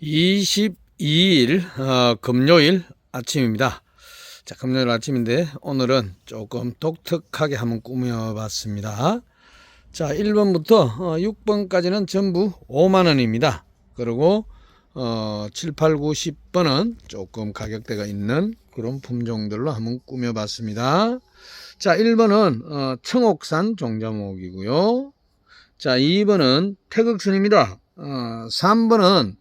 22일 어, 금요일 아침입니다. 자, 금요일 아침인데 오늘은 조금 독특하게 한번 꾸며봤습니다. 자, 1번부터 어, 6번까지는 전부 5만 원입니다. 그리고 어, 7, 8, 9, 10번은 조금 가격대가 있는 그런 품종들로 한번 꾸며봤습니다. 자, 1번은 어, 청옥산 종자목이고요. 자, 2번은 태극선입니다. 어, 3번은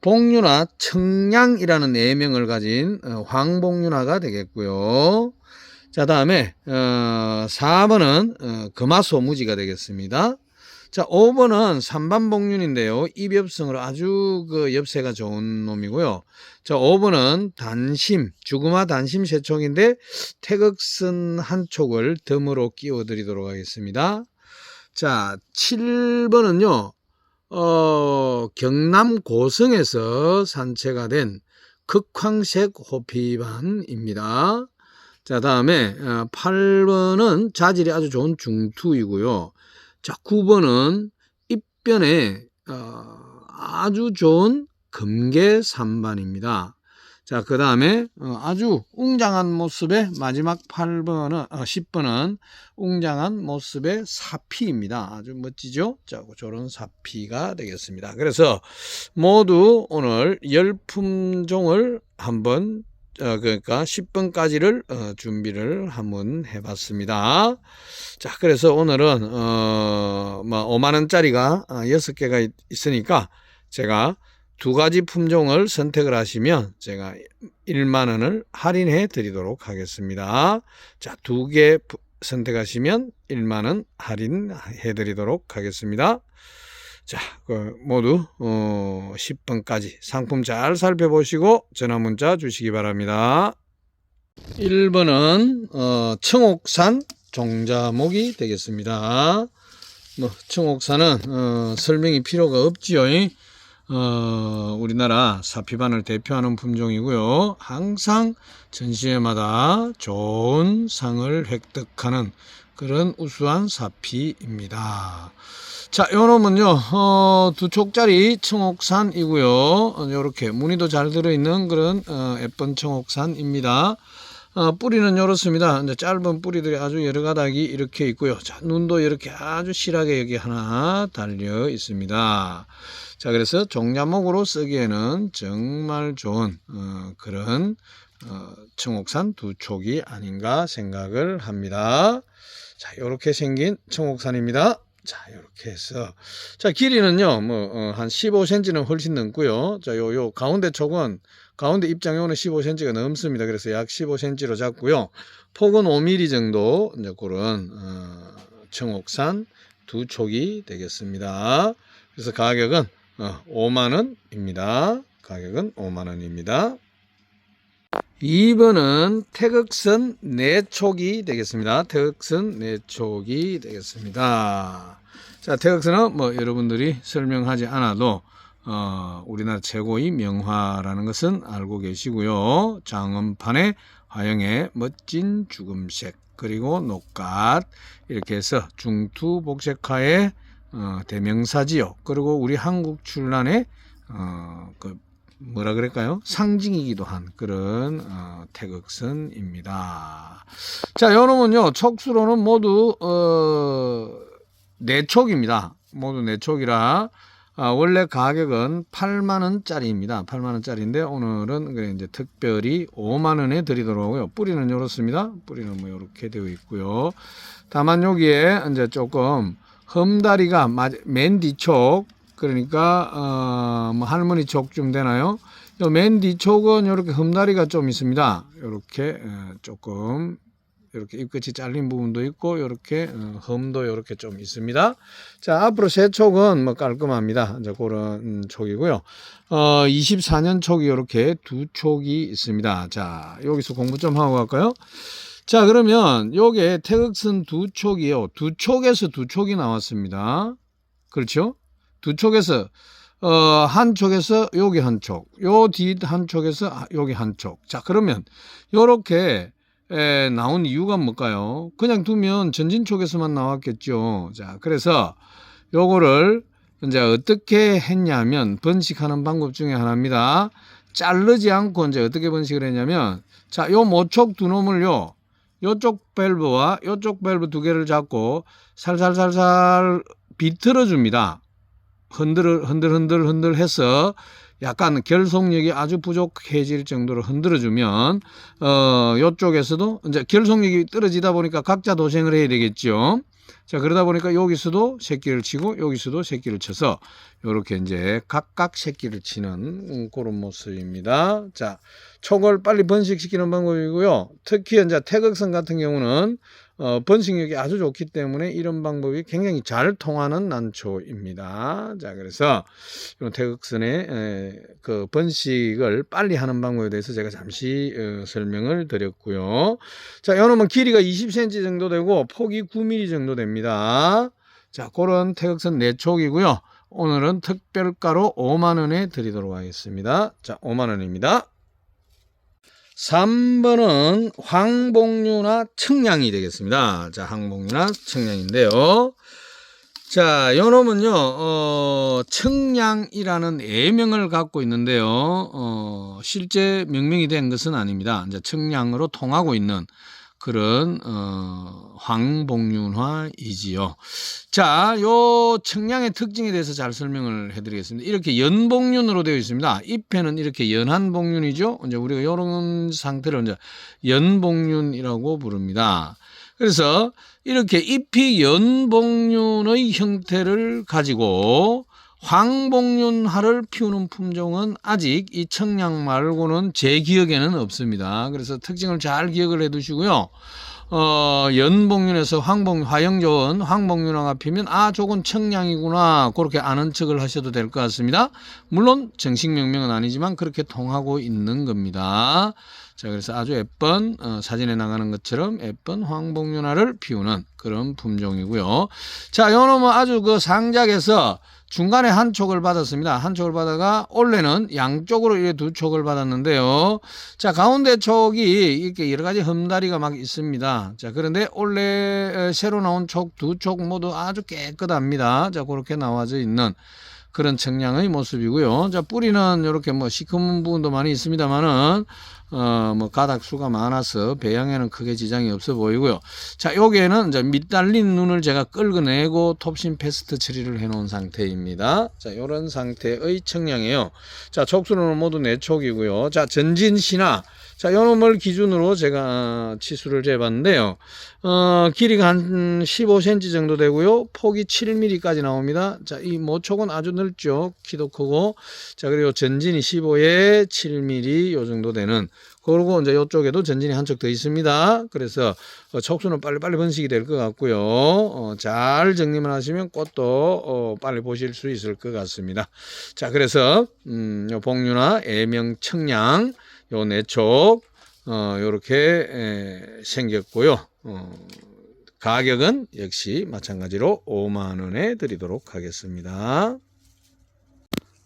복륜화 청량이라는 내명을 가진 어, 황복륜화가 되겠고요. 자, 다음에 어, 4번은 어, 금화소 무지가 되겠습니다. 자, 5번은 삼반복륜인데요. 입엽성으로 아주 그 엽새가 좋은 놈이고요. 자, 5번은 단심, 주금화 단심 세촉인데 태극선 한 촉을 덤으로 끼워 드리도록 하겠습니다. 자, 7번은요. 어, 경남 고성에서 산채가 된 극황색 호피반입니다. 자, 다음에 8번은 자질이 아주 좋은 중투이고요. 자, 9번은 입변에 어, 아주 좋은 금계 3반입니다. 자, 그 다음에 어, 아주 웅장한 모습의 마지막 8번은, 어, 10번은 웅장한 모습의 사피입니다. 아주 멋지죠? 자, 저런 사피가 되겠습니다. 그래서 모두 오늘 열품종을 한번 어, 그러니까 10번까지를 어, 준비를 한번 해봤습니다. 자, 그래서 오늘은 어, 뭐 5만 원짜리가 어, 6개가 있으니까 제가 두 가지 품종을 선택을 하시면 제가 1만 원을 할인해 드리도록 하겠습니다. 자, 두 개 선택하시면 1만 원 할인해 드리도록 하겠습니다. 자, 그 모두 어 10번까지 상품 잘 살펴보시고 전화 문자 주시기 바랍니다. 1번은 어 청옥산 종자목이 되겠습니다. 뭐 청옥산은 어 설명이 필요가 없지요. 어, 우리나라 사피반을 대표하는 품종이고요. 항상 전시회마다 좋은 상을 획득하는 그런 우수한 사피입니다. 자, 요 놈은요, 어, 두 촉짜리 청옥산이고요. 요렇게 무늬도 잘 들어있는 그런, 어, 예쁜 청옥산입니다. 어, 뿌리는 이렇습니다. 이제 짧은 뿌리들이 아주 여러 가닥이 이렇게 있고요. 자, 눈도 이렇게 아주 실하게 여기 하나 달려 있습니다. 자, 그래서 종자목으로 쓰기에는 정말 좋은 어, 그런 어, 청옥산 두 촉이 아닌가 생각을 합니다. 자, 이렇게 생긴 청옥산입니다. 자, 이렇게 해서 자 길이는요, 뭐한 어, 15cm는 훨씬 넘고요. 자, 요 요 가운데 촉은 가운데 입장용은 15cm가 넘습니다. 그래서 약 15cm로 잡고요. 폭은 5mm 정도 이제 그런 어, 청옥산 두 촉이 되겠습니다. 그래서 가격은 어, 5만 원입니다. 가격은 5만 원입니다. 2번은 태극선 내촉이 되겠습니다. 태극선 내촉이 되겠습니다. 자, 태극선은 뭐 여러분들이 설명하지 않아도 어, 우리나라 최고의 명화라는 것은 알고 계시고요. 장엄판의 화형의 멋진 죽음색 그리고 녹갓 이렇게 해서 중투복색화의 어, 대명사지요. 그리고 우리 한국 출란의 어, 그 뭐라 그럴까요? 상징이기도 한 그런 어, 태극선입니다. 자, 요놈은요 촉수로는 모두 어, 네 촉입니다. 모두 네 촉이라 아, 원래 가격은 8만 원짜리입니다. 8만 원짜리인데 오늘은 그래 이제 특별히 5만 원에 드리도록 하고요. 뿌리는 이렇습니다. 뿌리는 뭐 이렇게 되어 있고요. 다만 여기에 이제 조금 험다리가 맨 뒤쪽 그러니까 어뭐 할머니 촉좀 되나요? 맨 뒤쪽은 이렇게 흠다리가 좀 있습니다. 이렇게 조금 이렇게 잎끝이 잘린 부분도 있고 이렇게 어, 흠도 이렇게 좀 있습니다. 자 앞으로 세 촉은 뭐 깔끔합니다. 이제 그런 촉이고요. 어 24년 촉이 이렇게 두 촉이 있습니다. 자 여기서 공부 좀 하고 갈까요? 자 그러면 요게 태극선 두 촉이요. 두 촉에서 두 촉이 나왔습니다. 그렇죠? 두 촉에서 어, 한 촉에서 여기 한 촉, 요 뒤 한 촉에서 여기 한 촉. 자, 그러면 요렇게 에, 나온 이유가 뭘까요? 그냥 두면 전진 촉에서만 나왔겠죠. 자, 그래서 요거를 이제 어떻게 했냐면 번식하는 방법 중에 하나입니다. 자르지 않고 이제 어떻게 번식을 했냐면 자, 요 모촉 두 놈을요. 요쪽 밸브와 요쪽 밸브 두 개를 잡고 살살살살 비틀어 줍니다. 흔들 흔들 흔들 흔들 해서 약간 결속력이 아주 부족해질 정도로 흔들어 주면 어 요쪽에서도 이제 결속력이 떨어지다 보니까 각자 도생을 해야 되겠죠. 자 그러다 보니까 여기서도 새끼를 치고 여기서도 새끼를 쳐서 요렇게 이제 각각 새끼를 치는 음, 그런 모습입니다. 자 촉을 빨리 번식시키는 방법이고요. 특히 이제 태극성 같은 경우는 어, 번식력이 아주 좋기 때문에 이런 방법이 굉장히 잘 통하는 난초입니다. 자, 그래서 이런 태극선의 에, 그 번식을 빨리 하는 방법에 대해서 제가 잠시 어, 설명을 드렸고요. 자, 이놈은 길이가 20cm 정도 되고 폭이 9mm 정도 됩니다. 자, 그런 태극선 내촉이고요. 오늘은 특별가로 5만 원에 드리도록 하겠습니다. 자, 5만 원입니다. 3번은 황복류나 청량이 되겠습니다. 자, 황복류나 청량인데요. 자, 요 놈은요, 어, 청량이라는 애명을 갖고 있는데요. 어, 실제 명명이 된 것은 아닙니다. 이제 청량으로 통하고 있는 그런, 어, 황복륜화이지요. 자, 요 청량의 특징에 대해서 잘 설명을 해드리겠습니다. 이렇게 연복륜으로 되어 있습니다. 잎에는 이렇게 연한 복륜이죠. 이제 우리가 이런 상태를 이제 연복륜이라고 부릅니다. 그래서 이렇게 잎이 연복륜의 형태를 가지고 황복륜화를 피우는 품종은 아직 이 청량 말고는 제 기억에는 없습니다. 그래서 특징을 잘 기억을 해 두시고요. 어, 연복륜에서 황복, 화형 좋은 황복륜화가 피면, 아, 저건 청량이구나. 그렇게 아는 척을 하셔도 될 것 같습니다. 물론, 정식 명명은 아니지만 그렇게 통하고 있는 겁니다. 자, 그래서 아주 예쁜, 어, 사진에 나가는 것처럼 예쁜 황복륜화를 피우는 그런 품종이고요. 자, 요놈은 아주 그 상작에서 중간에 한 촉을 받았습니다. 한 촉을 받아가 원래는 양쪽으로 이렇게 두 촉을 받았는데요. 자 가운데 촉이 이렇게 여러 가지 흠다리가 막 있습니다. 자 그런데 원래 새로 나온 촉 두촉 모두 아주 깨끗합니다. 자 그렇게 나와져 있는 그런 청량의 모습이고요. 자 뿌리는 이렇게 뭐 시커먼 부분도 많이 있습니다만은 어, 뭐 가닥 수가 많아서 배양에는 크게 지장이 없어 보이고요. 자, 여기에는 이제 밑달린 눈을 제가 끌어내고 톱신 패스트 처리를 해 놓은 상태입니다. 자, 요런 상태의 청량이에요. 자, 촉수는 모두 내촉이고요. 자, 전진 신화. 자, 요 놈을 기준으로 제가 치수를 재봤는데요. 어, 길이가 한 15cm 정도 되고요. 폭이 7mm까지 나옵니다. 자, 이 모촉은 아주 넓죠. 키도 크고. 자, 그리고 전진이 15에 7mm 요 정도 되는 그리고 이제 이쪽에도 전진이 한 척 더 있습니다. 그래서 어, 촉수는 빨리빨리 번식이 될 것 같고요. 어, 잘 정리만 하시면 꽃도 어, 빨리 보실 수 있을 것 같습니다. 자, 그래서 음, 요 복류나 애명 청량 요 내촉 어, 요렇게 에, 생겼고요. 어, 가격은 역시 마찬가지로 5만 원에 드리도록 하겠습니다.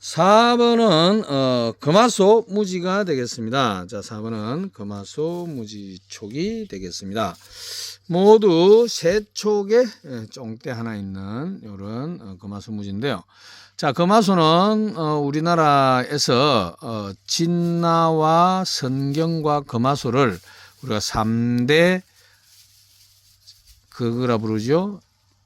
4번은 어, 금화소 무지가 되겠습니다. 자, 4번은 금화소 무지촉이 되겠습니다. 모두 세 촉에 예, 쫑대 하나 있는 이런 어, 금화소 무지인데요. 자, 금화소는 어, 우리나라에서 어, 진나와 선경과 금화소를 우리가 3대 그거라 부르죠.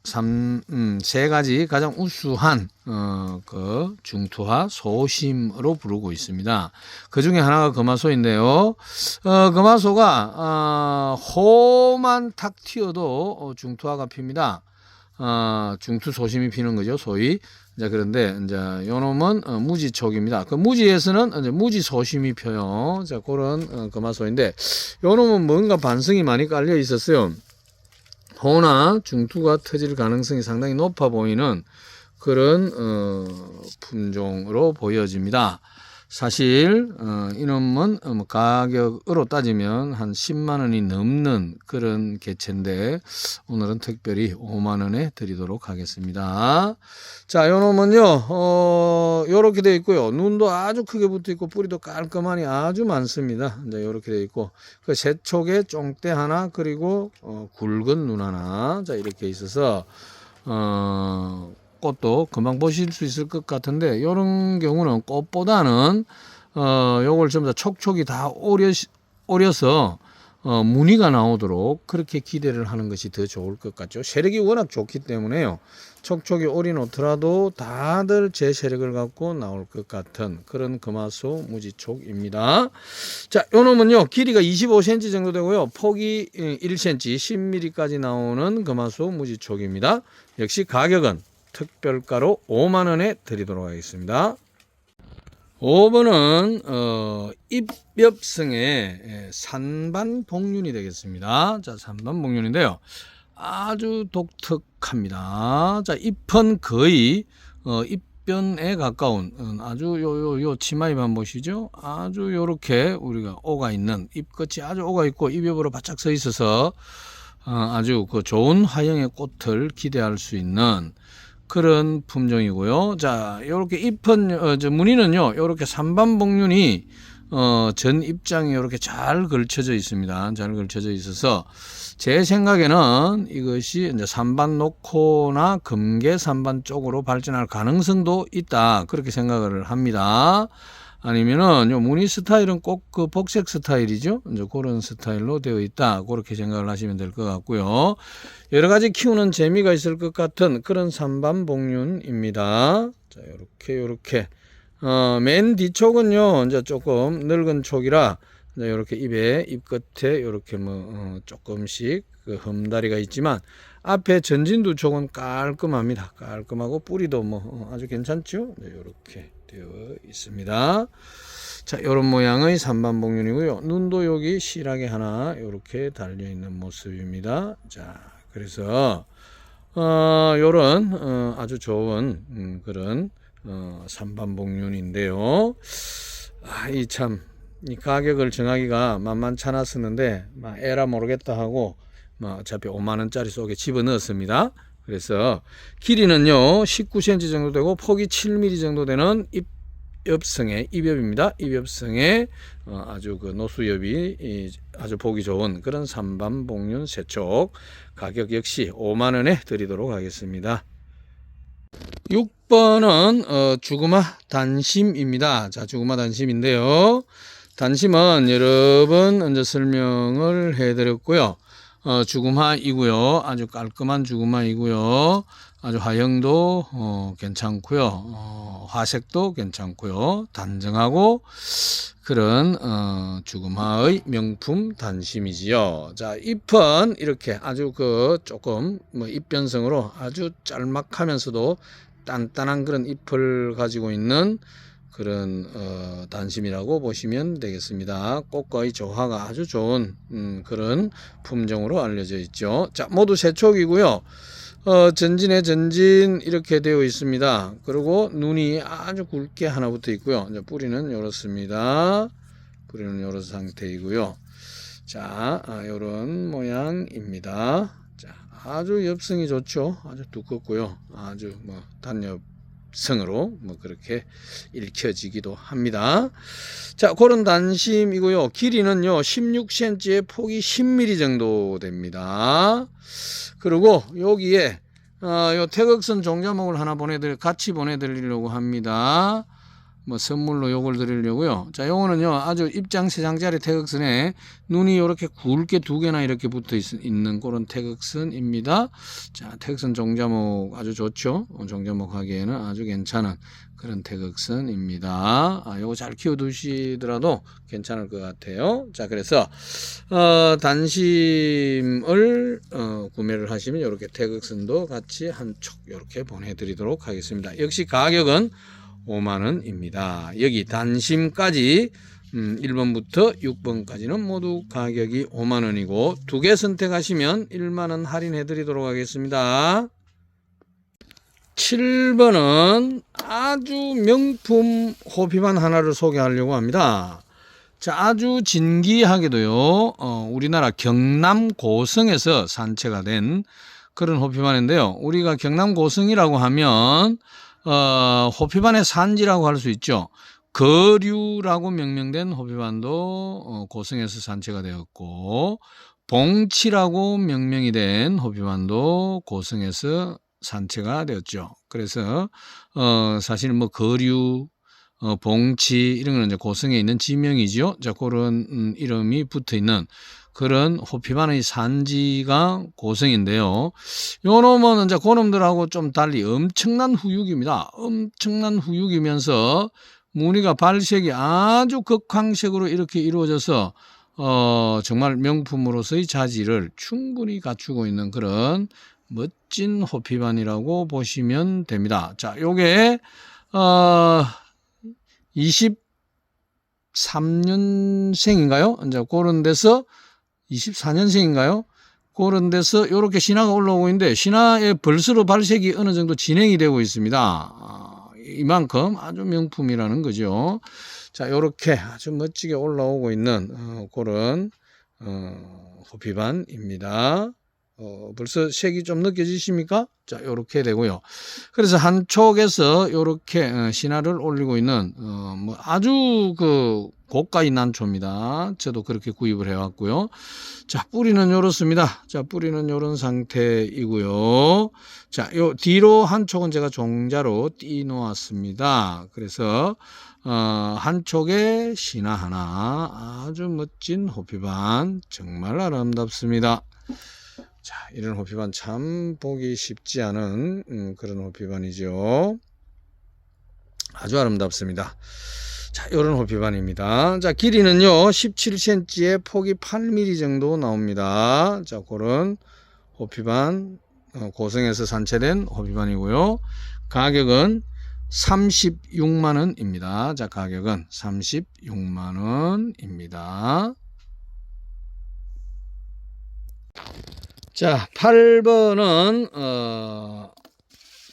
삼, 음, 세 가지 가장 우수한, 어, 그, 중투화 소심으로 부르고 있습니다. 그 중에 하나가 금화소인데요. 어, 금화소가, 어, 호만 탁 튀어도 어, 중투화가 핍니다. 어, 중투 소심이 피는 거죠, 소위. 이제 그런데, 이제, 요 놈은 어, 무지촉입니다. 그 무지에서는 이제 무지 소심이 펴요. 자, 그런 어, 금화소인데, 요 놈은 뭔가 반성이 많이 깔려 있었어요. 호나 중투가 터질 가능성이 상당히 높아 보이는 그런 어, 품종으로 보여집니다. 사실 어, 이놈은 어, 뭐 가격으로 따지면 한 10만 원이 넘는 그런 개체인데 오늘은 특별히 5만 원에 드리도록 하겠습니다. 자, 요놈은요, 어, 요렇게 되어 있고요. 눈도 아주 크게 붙어 있고 뿌리도 깔끔하니 아주 많습니다. 이제 요렇게 되어 있고 그 세촉에 쫑대 하나 그리고 어, 굵은 눈 하나 자 이렇게 있어서 어, 꽃도 금방 보실 수 있을 것 같은데 이런 경우는 꽃보다는 어 요걸 전부 다 촉촉이 다 오려 오려서 어 무늬가 나오도록 그렇게 기대를 하는 것이 더 좋을 것 같죠. 세력이 워낙 좋기 때문에요. 촉촉이 오리 놓더라도 다들 제 세력을 갖고 나올 것 같은 그런 금화소 무지촉입니다. 자, 요 놈은요, 길이가 25cm 정도 되고요, 폭이 1cm, 10mm까지 나오는 금화소 무지촉입니다. 역시 가격은 특별가로 5만원에 드리도록 하겠습니다. 5번은 어, 입엽성의 산반 복륜이 되겠습니다. 자, 산반 복륜인데요. 아주 독특합니다. 자, 잎은 거의 어, 잎변에 가까운 어, 아주 요요 요 치마잎만 보시죠. 아주 요렇게 우리가 오가 있는 잎끝이 아주 오가 있고 잎엽으로 바짝 서 있어서 어, 아주 그 좋은 화형의 꽃을 기대할 수 있는 그런 품종이고요. 자, 요렇게 잎은 어, 저 무늬는요. 요렇게 삼반복륜이 어, 전 입장이 이렇게 잘 걸쳐져 있습니다. 잘 걸쳐져 있어서 제 생각에는 이것이 이제 산반 녹호나 금계 산반 쪽으로 발전할 가능성도 있다. 그렇게 생각을 합니다. 아니면은 요 무늬 스타일은 꼭 그 복색 스타일이죠. 이제 그런 스타일로 되어 있다. 그렇게 생각을 하시면 될 것 같고요. 여러 가지 키우는 재미가 있을 것 같은 그런 산반복륜입니다. 자, 요렇게 요렇게 어, 맨 뒤쪽은요, 이제 조금 늙은 촉이라, 이렇게 입에, 입 끝에 이렇게 뭐, 어, 조금씩 그 흠다리가 있지만, 앞에 전진두 촉은 깔끔합니다. 깔끔하고 뿌리도 뭐 어, 아주 괜찮죠? 네, 이렇게 되어 있습니다. 자, 이런 모양의 삼반복륜이고요. 눈도 여기 실하게 하나 이렇게 달려 있는 모습입니다. 자, 그래서 어, 요런 어, 아주 좋은 음, 그런 어, 삼반복륜인데요. 아, 이 참, 이 가격을 정하기가 만만찮았었는데, 막 에라 모르겠다 하고, 뭐 어차피 5만원짜리 속에 집어 넣었습니다. 그래서 길이는요, 19cm 정도 되고, 폭이 7mm 정도 되는 입, 엽성의 입엽입니다. 입엽성의 어, 아주 그 노수엽이 이, 아주 보기 좋은 그런 삼반 복륜 세촉 가격 역시 5만 원에 드리도록 하겠습니다. 6번은 어, 주구마 단심입니다. 자, 주구마 단심인데요. 단심은 여러 번 이제 설명을 해드렸고요. 어, 주구마이고요. 아주 깔끔한 주구마이고요. 아주 화형도 어, 괜찮고요. 어, 화색도 괜찮고요. 단정하고 그런 어, 주구마의 명품 단심이지요. 자, 잎은 이렇게 아주 그 조금 뭐 잎변성으로 아주 짤막하면서도 단단한 그런 잎을 가지고 있는 그런 어, 단심이라고 보시면 되겠습니다. 꽃과의 조화가 아주 좋은 음, 그런 품종으로 알려져 있죠. 자, 모두 세촉이고요. 어, 전진에 전진 이렇게 되어 있습니다. 그리고 눈이 아주 굵게 하나 붙어 있고요. 이제 뿌리는 이렇습니다. 뿌리는 이런 상태이고요. 자, 아, 이런 모양입니다. 자, 아주 엽성이 좋죠. 아주 두껍고요. 아주 뭐 단엽 성으로 뭐 그렇게 읽혀지기도 합니다. 자, 그런 단심이고요. 길이는요, 16cm에 폭이 10mm 정도 됩니다. 그리고 여기에 어, 요 태극선 종자목을 하나 보내드릴 같이 보내드리려고 합니다. 뭐 선물로 요걸 드리려고요. 자, 요거는요 아주 입장 세 장짜리 태극선에 눈이 이렇게 굵게 두 개나 이렇게 붙어 있, 는 그런 태극선입니다. 자, 태극선 종자목 아주 좋죠. 어, 종자목 하기에는 아주 괜찮은 그런 태극선입니다. 아, 요거 잘 키워 두시더라도 괜찮을 것 같아요. 자, 그래서 어, 단심을 어, 구매를 하시면 이렇게 태극선도 같이 한 촉 이렇게 보내 드리도록 하겠습니다. 역시 가격은 5만원입니다. 여기 단심까지 음, 1번부터 6번까지는 모두 가격이 5만원이고 두 개 선택하시면 1만원 할인해 드리도록 하겠습니다. 7번은 아주 명품 호피만 하나를 소개하려고 합니다. 자, 아주 진기하게도요, 어, 우리나라 경남 고성에서 산채가 된 그런 호피만인데요. 우리가 경남 고성이라고 하면 어, 호피반의 산지라고 할 수 있죠. 거류라고 명명된 호피반도 어, 고성에서 산채가 되었고 봉치라고 명명이 된 호피반도 고성에서 산채가 되었죠. 그래서 어 사실 뭐 거류 어, 봉치 이런 거는 이제 고성에 있는 지명이지요. 자 그런 음, 이름이 붙어 있는 그런 호피반의 산지가 고성인데요. 요 놈은 이제 고놈들하고 좀 달리 엄청난 후육입니다. 엄청난 후육이면서 무늬가 발색이 아주 극황색으로 이렇게 이루어져서 어, 정말 명품으로서의 자질을 충분히 갖추고 있는 그런 멋진 호피반이라고 보시면 됩니다. 자, 요게 어, 23년생인가요? 이제 그런 데서 24년생인가요? 그런 데서 이렇게 신화가 올라오고 있는데 신화의 벌스로 발색이 어느 정도 진행이 되고 있습니다. 아, 이만큼 아주 명품이라는 거죠. 자, 이렇게 아주 멋지게 올라오고 있는 어, 그런 어, 호피반입니다. 어, 벌써 색이 좀 느껴지십니까? 자, 요렇게 되고요. 그래서 한쪽에서 요렇게 어, 신화를 올리고 있는 어, 뭐 아주 그 고가의 난초입니다. 저도 그렇게 구입을 해왔고요. 자, 뿌리는 요렇습니다. 자, 뿌리는 요런 상태이고요. 자, 요 뒤로 한 촉은 제가 종자로 띄 놓았습니다. 그래서 어, 한쪽에 신화 하나 아주 멋진 호피반 정말 아름답습니다. 자, 이런 호피반 참 보기 쉽지 않은 음, 그런 호피반이죠. 아주 아름답습니다. 자, 이런 호피반입니다. 자, 길이는요, 17cm에 폭이 8mm 정도 나옵니다. 자, 그런 호피반, 어, 고성에서 산채된 호피반이고요. 가격은 36만원입니다. 자, 가격은 36만원입니다. 자, 8번은 어,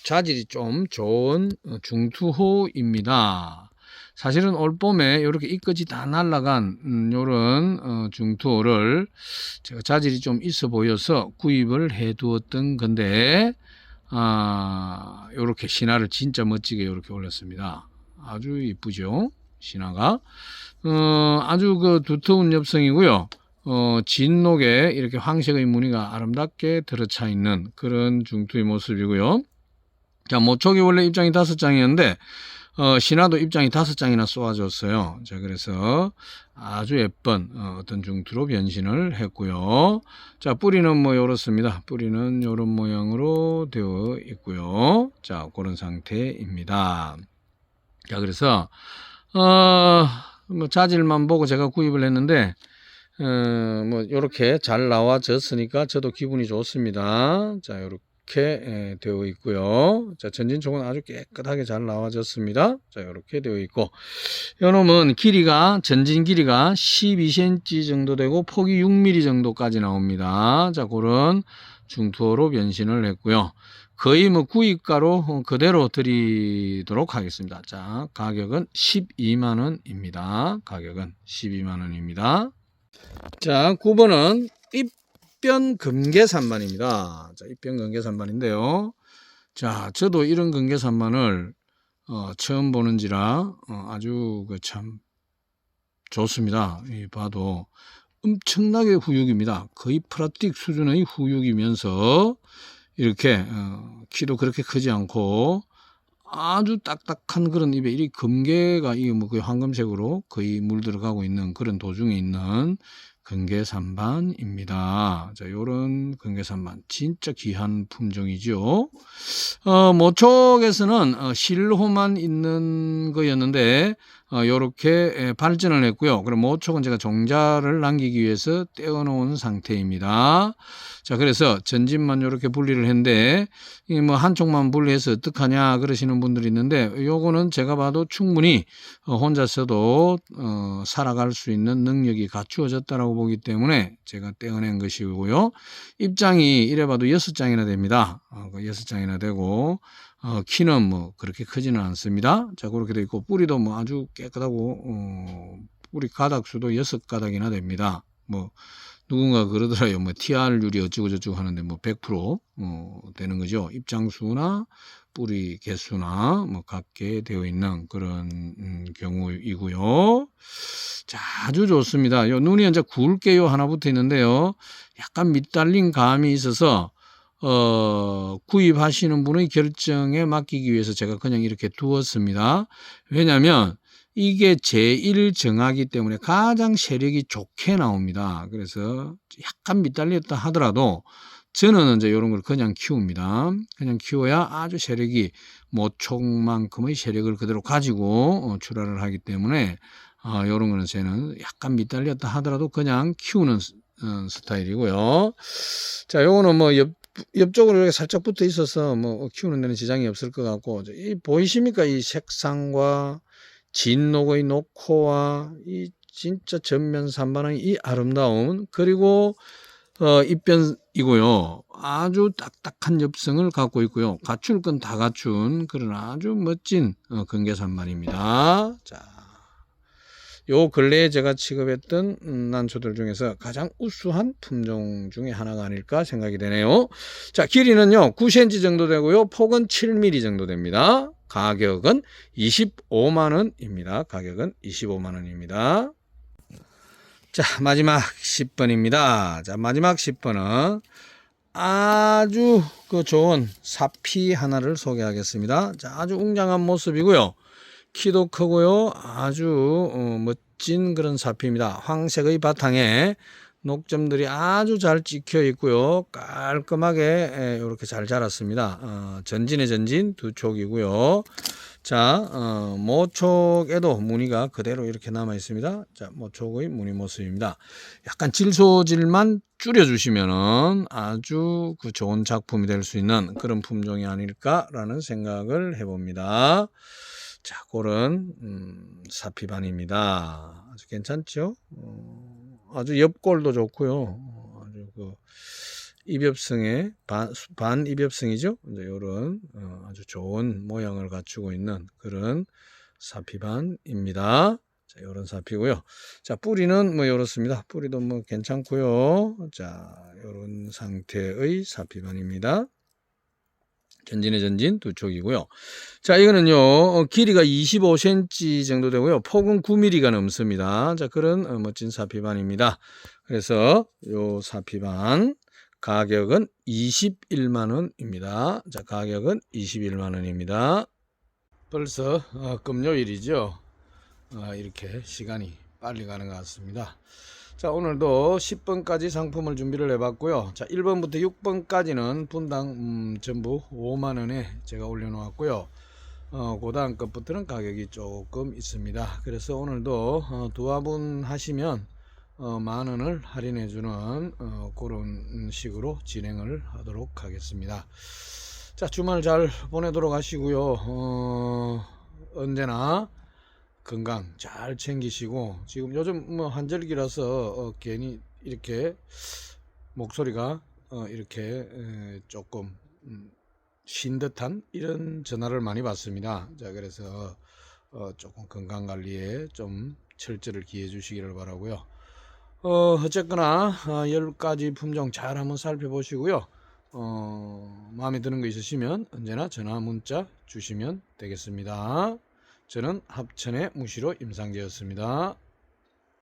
자질이 좀 좋은 어, 중투호입니다. 사실은 올 봄에 이렇게 이끝이 다 날라간 음, 요런 어, 중투호를 제가 자질이 좀 있어 보여서 구입을 해 두었던 건데 아, 요렇게 신화를 진짜 멋지게 이렇게 올렸습니다. 아주 이쁘죠? 신화가 어, 아주 그 두터운 엽성이고요. 어, 진록에 이렇게 황색의 무늬가 아름답게 들어차 있는 그런 중투의 모습이고요. 자, 모촉이 원래 입장이 다섯 장이었는데, 어, 신화도 입장이 다섯 장이나 쏘아줬어요. 자, 그래서 아주 예쁜 어, 어떤 중투로 변신을 했고요. 자, 뿌리는 뭐 요렇습니다. 뿌리는 요런 모양으로 되어 있고요. 자, 그런 상태입니다. 자, 그래서, 어, 뭐 자질만 보고 제가 구입을 했는데, 어, 뭐 요렇게 잘 나와졌으니까 저도 기분이 좋습니다. 자, 요렇게 에, 되어 있고요. 자, 전진총은 아주 깨끗하게 잘 나와졌습니다. 자, 요렇게 되어 있고 요놈은 길이가 전진 길이가 12cm 정도 되고 폭이 6mm 정도까지 나옵니다. 자, 그런 중투어로 변신을 했고요. 거의 뭐 구입가로 그대로 드리도록 하겠습니다. 자, 가격은 12만 원입니다. 가격은 12만 원입니다. 자, 9번은 입 변 금계산만입니다. 자, 입변 금계산만인데요. 자, 저도 이런 금계산만을 어, 처음 보는지라 어, 아주 그 참 좋습니다. 이 봐도 엄청나게 후육입니다. 거의 프라틱 수준의 후육이면서 이렇게 어, 키도 그렇게 크지 않고 아주 딱딱한 그런 입에 이 금괴가 이게 뭐 거의 황금색으로 거의 물들어가고 있는 그런 도중에 있는 금괴산반입니다. 자, 요런 금괴산반 진짜 귀한 품종이죠. 어, 모촉에서는 어, 실호만 있는 거였는데 어, 요렇게 발전을 했고요. 그럼 모촉은 제가 종자를 남기기 위해서 떼어놓은 상태입니다. 자, 그래서 전진만 이렇게 분리를 했는데, 이뭐 한쪽만 분리해서 어떡하냐 그러시는 분들이 있는데, 요거는 제가 봐도 충분히 어, 혼자서도 어, 살아갈 수 있는 능력이 갖추어졌다라고 보기 때문에 제가 떼어낸 것이고요. 입장이 이래 봐도 여섯 장이나 됩니다. 어, 그 여섯 장이나 되고, 어, 키는 뭐 그렇게 크지는 않습니다. 자, 그렇게 되어 있고, 뿌리도 뭐 아주 깨끗하고, 어, 뿌리 가닥 수도 여섯 가닥이나 됩니다. 뭐, 누군가 그러더라요. 뭐 TR율이 어쩌고 저쩌고 하는데 뭐 100% 어, 되는 거죠. 입장수나 뿌리 개수나 뭐 같게 되어 있는 그런 음, 경우이고요. 자, 아주 좋습니다. 요 눈이 이제 굵게요 하나 붙어 있는데요. 약간 밑달린 감이 있어서 어, 구입하시는 분의 결정에 맡기기 위해서 제가 그냥 이렇게 두었습니다. 왜냐하면 이게 제1 정하기 때문에 가장 세력이 좋게 나옵니다. 그래서 약간 밑달렸다 하더라도 저는 이제 이런 걸 그냥 키웁니다. 그냥 키워야 아주 세력이 모촉만큼의 세력을 그대로 가지고 어, 출하를 하기 때문에 어, 이런 거는 저는 약간 밑달렸다 하더라도 그냥 키우는 스- 어, 스타일이고요. 자, 요거는 뭐 옆, 옆쪽으로 이렇게 살짝 붙어 있어서 뭐 키우는 데는 지장이 없을 것 같고, 이 보이십니까? 이 색상과 진녹의 녹호와 이 진짜 전면 산반의 이 아름다움, 그리고 어, 입변이고요. 아주 딱딱한 엽성을 갖고 있고요. 갖출 건 다 갖춘 그런 아주 멋진 어, 근계산만입니다. 자, 요 근래에 제가 취급했던 음, 난초들 중에서 가장 우수한 품종 중에 하나가 아닐까 생각이 되네요. 자, 길이는요, 9cm 정도 되고요. 폭은 7mm 정도 됩니다. 가격은 25만원입니다. 가격은 25만원입니다. 자, 마지막 10번입니다. 자, 마지막 10번은 아주 그 좋은 사피 하나를 소개하겠습니다. 자, 아주 웅장한 모습이고요. 키도 크고요. 아주 어, 멋진 그런 사피입니다. 황색의 바탕에 녹점들이 아주 잘 찍혀 있고요. 깔끔하게 이렇게 잘 자랐습니다. 어, 전진의 전진 두 촉이고요. 자, 어, 모촉에도 무늬가 그대로 이렇게 남아 있습니다. 자, 모촉의 무늬 모습입니다. 약간 질소질만 줄여주시면은 아주 그 좋은 작품이 될 수 있는 그런 품종이 아닐까라는 생각을 해봅니다. 자, 그런 음, 사피반입니다. 아주 괜찮죠? 어, 아주 옆골도 좋고요. 어, 아주 그 입엽성의 반, 반 입엽성이죠. 이제 이런 어, 아주 좋은 모양을 갖추고 있는 그런 사피반입니다. 자, 이런 사피고요. 자, 뿌리는 뭐 이렇습니다. 뿌리도 뭐 괜찮고요. 자, 이런 상태의 사피반입니다. 전진의 전진 두 촉이고요. 자, 이거는요, 어, 길이가 25cm 정도 되고요. 폭은 9mm가 넘습니다. 자, 그런 어, 멋진 사피반입니다. 그래서 요 사피반 가격은 21만 원입니다. 자, 가격은 21만 원입니다. 벌써 어, 금요일이죠. 어, 이렇게 시간이 빨리 가는 것 같습니다. 자, 오늘도 10번까지 상품을 준비를 해봤고요. 자, 1번부터 6번까지는 분당 음, 전부 5만원에 제가 올려놓았고요. 어, 고다음 것부터는 가격이 조금 있습니다. 그래서 오늘도 어, 두 화분 하시면 어, 만 원을 할인해주는 어, 그런 식으로 진행을 하도록 하겠습니다. 자, 주말 잘 보내도록 하시고요. 어, 언제나 건강 잘 챙기시고 지금 요즘 뭐 한절기라서 어, 괜히 이렇게 목소리가 어, 이렇게 에, 조금 음, 쉰 듯한 이런 전화를 많이 받습니다. 자 그래서 어, 조금 건강 관리에 좀 철저를 기해 주시기를 바라고요. 어, 어쨌거나 어, 10가지 품종 잘 한번 살펴보시고요. 어, 마음에 드는 거 있으시면 언제나 전화 문자 주시면 되겠습니다. 저는 합천의 무시로 임상재였습니다.